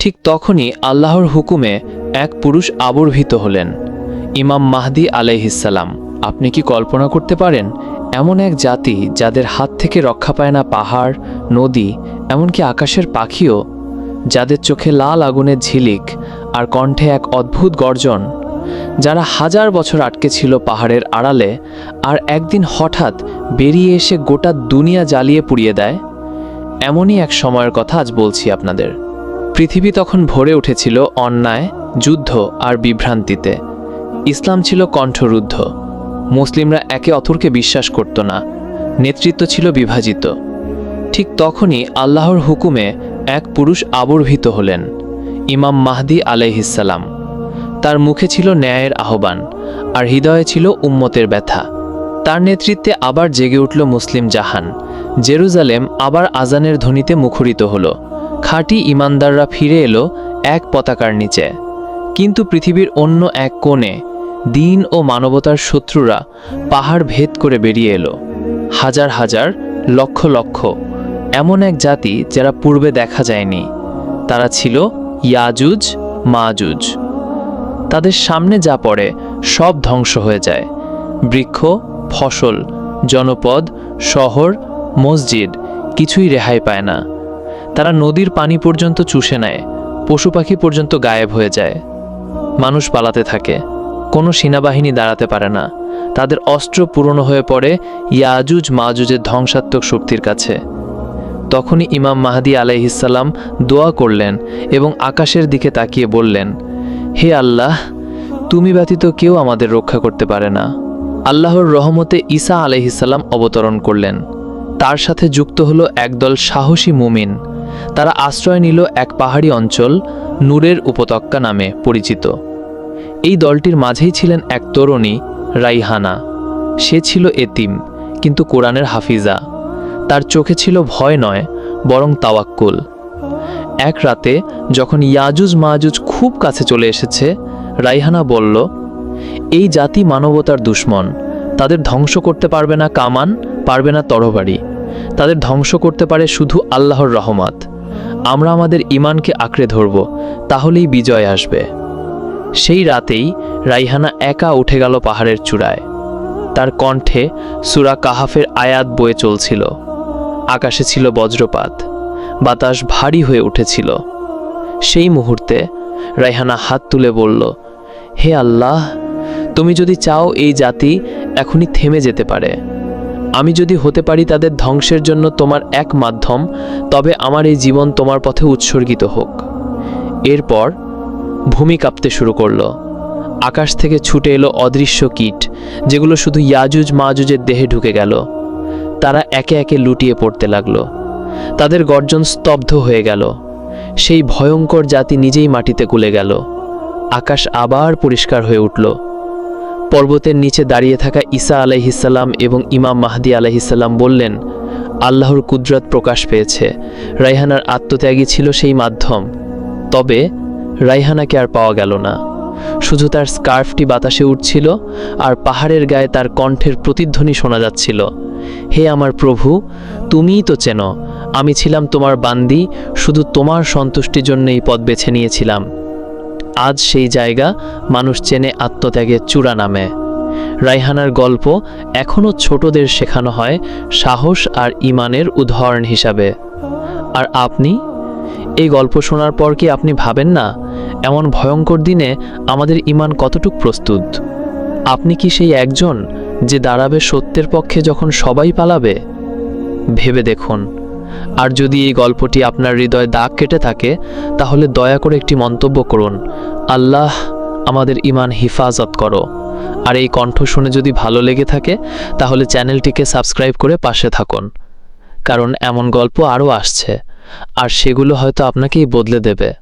ঠিক তখনই আল্লাহর হুকুমে এক পুরুষ আবির্ভূত হলেন। ইমাম মাহদি আলাইহিসাল্লাম আপনি কি কল্পনা করতে পারেন, এমন এক জাতি যাদের হাত থেকে রক্ষা পায় না পাহাড়, নদী, এমনকি আকাশের পাখিও, যাদের চোখে লাল আগুনের ঝিলিক আর কণ্ঠে এক অদ্ভুত গর্জন, যারা হাজার বছর আটকে ছিল পাহাড়ের আড়ালে আর একদিন হঠাৎ বেরিয়ে এসে গোটা দুনিয়া জ্বালিয়ে পুড়িয়ে দেয়? এমনই এক সময়ের কথা আজ বলছি আপনাদের। পৃথিবী তখন ভরে উঠেছিল অন্যায়, যুদ্ধ আর বিভ্রান্তিতে। ইসলাম ছিল কণ্ঠরুদ্ধ। মুসলিমরা একে অথরকে বিশ্বাস করত না। নেতৃত্ব ছিল বিভাজিত। ঠিক তখনই আল্লাহর হুকুমে এক পুরুষ আবির্ভূত হলেন, ইমাম মাহদি আলাইহিসাল্লাম তার মুখে ছিল ন্যায়ের আহ্বান, আর হৃদয়ে ছিল উম্মতের ব্যথা। তার নেতৃত্বে আবার জেগে উঠল মুসলিম জাহান। জেরুজালেম আবার আজানের ধ্বনিতে মুখরিত হলো। খাঁটি ইমানদাররা ফিরে এলো এক পতাকার নিচে। কিন্তু পৃথিবীর অন্য এক কোণে দিন ও মানবতার শত্রুরা পাহাড় ভেদ করে বেরিয়ে এলো। হাজার হাজার, লক্ষ লক্ষ, এমন এক জাতি যারা পূর্বে দেখা যায়নি। তারা ছিল ইয়াজুজ, মাজুজ। তাদের সামনে যা পড়ে সব ধ্বংস হয়ে যায়। বৃক্ষ, ফসল, জনপদ, শহর, মসজিদ কিছুই রেহাই পায় না। তারা নদীর পানি পর্যন্ত চুষে নেয়, পশু পাখি পর্যন্ত গায়েব হয়ে যায়। মানুষ পালাতে থাকে, কোনো সেনাবাহিনী দাঁড়াতে পারে না, তাদের অস্ত্র পুরনো হয়ে পড়ে ইয়াজুজ মাজুজের ধ্বংসাত্মক শক্তির কাছে। তখনই ইমাম মাহাদি আলাইহিসাল্লাম দোয়া করলেন এবং আকাশের দিকে তাকিয়ে বললেন, হে আল্লাহ, তুমি ব্যতীত কেউ আমাদের রক্ষা করতে পারে না। আল্লাহর রহমতে ঈসা আলাইহিসাল্লাম অবতরণ করলেন। তার সাথে যুক্ত হলো একদল সাহসী মুমিন। তারা আশ্রয় নিল এক পাহাড়ি অঞ্চল, নূরের উপত্যকা নামে পরিচিত। এই দলটির মাঝেই ছিলেন এক তরুণী, রাইহানা। সে ছিল এতিম, কিন্তু কোরআনের হাফিজা। তার চোখে ছিল ভয় নয়, বরং তাওয়াক্কুল। এক রাতে, যখন ইয়াজুজ মাহাজুজ খুব কাছে চলে এসেছে, রাইহানা বলল, এই জাতি মানবতার দুশ্মন। তাদের ধ্বংস করতে পারবে না কামান, পারবে না তরবারি। তাদের ধ্বংস করতে পারে শুধু আল্লাহর রহমত। আমরা আমাদের ইমানকে আঁকড়ে ধরব, তাহলেই বিজয় আসবে। সেই রাতেই রাইহানা একা উঠে গেল পাহাড়ের চূড়ায়। তার কণ্ঠে সুরা কাহাফের আয়াত বয়ে চলছিল। আকাশে ছিল বজ্রপাত, বাতাস ভারী হয়ে উঠেছিল। সেই মুহূর্তে রাইহানা হাত তুলে বলল, হে আল্লাহ, তুমি যদি চাও এই জাতি এখনই থেমে যেতে পারে আমি যদি হতে পারি তাদের ধ্বংসের জন্য তোমার এক মাধ্যম, তবে আমার এই জীবন তোমার পথে উৎসর্গিত হোক। এরপর ভূমি কাঁপতে শুরু করল। আকাশ থেকে ছুটে এলো অদৃশ্য কীট, যেগুলো শুধু ইয়াজুজ মাজুজের দেহে ঢুকে গেল। তারা একে একে লুটিয়ে পড়তে লাগল। তাদের গর্জন স্তব্ধ হয়ে গেল। সেই ভয়ঙ্কর জাতি নিজেই মাটিতে কুলে গেল। আকাশ আবার পরিষ্কার হয়ে উঠল। পর্বতের নিচে দাঁড়িয়ে থাকা ঈসা আলাইহিসাল্লাম এবং ইমাম মাহদি আলাইহিসাল্লাম বললেন, আল্লাহর কুদরত প্রকাশ পেয়েছে। রাইহানার আত্মত্যাগী ছিল সেই মাধ্যম। তবে রাইহানাকে আর পাওয়া গেল না। শুধু তার স্কার্ফটি বাতাসে উঠছিল, আর পাহাড়ের গায়ে তার কণ্ঠের প্রতিধ্বনি শোনা যাচ্ছিল। হে আমার প্রভু, তুমিই তো চেনো, আমি ছিলাম তোমার বান্দি, শুধু তোমার সন্তুষ্টির জন্য এই পথ বেছে নিয়েছিলাম। আজ সেই জায়গা মানুষ চেনে আত্মত্যাগের চূড়া নামে। রাইহানার গল্প এখনও ছোটদের শেখানো হয় সাহস আর ইমানের উদাহরণ হিসাবে। আর আপনি? এই গল্প শোনার পর কি আপনি ভাবেন না, এমন ভয়ঙ্কর দিনে আমাদের ইমান কতটুক প্রস্তুত? আপনি কি সেই একজন যে দাঁড়াবে সত্যের পক্ষে যখন সবাই পালাবে? ভেবে দেখুন। আর যদি এই গল্পটি আপনার হৃদয় দাগ কেটে থাকে, তাহলে দয়া করে একটি মন্তব্য করুন। আল্লাহ আমাদের ইমান হিফাজত করো। আর এই কণ্ঠ শুনে যদি ভালো লেগে থাকে, তাহলে চ্যানেলটিকে সাবস্ক্রাইব করে পাশে থাকুন। কারণ এমন গল্প আরও আসছে। আর সেগুলো হয়তো আপনাকেই বদলে দেবে।